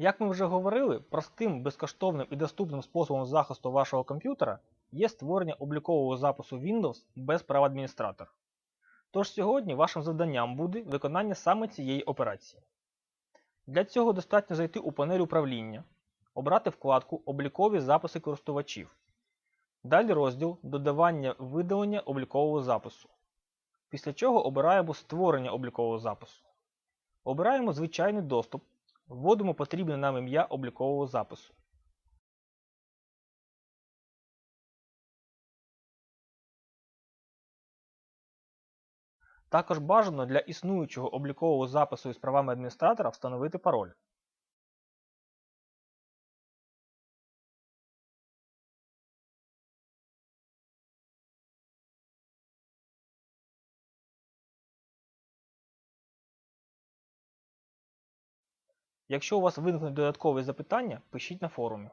Як ми вже говорили, простим, безкоштовним і доступним способом захисту вашого комп'ютера є створення облікового запису Windows без прав адміністратора. Тож сьогодні вашим завданням буде виконання саме цієї операції. Для цього достатньо зайти у панель управління, обрати вкладку Облікові записи користувачів. Далі розділ Додавання видалення облікового запису. Після чого обираємо Створення облікового запису. Обираємо звичайний доступ, вводимо потрібне нам ім'я облікового запису. Також бажано для існуючого облікового запису із правами адміністратора встановити пароль. Якщо у вас виникнуть додаткові запитання, пишіть на форумі.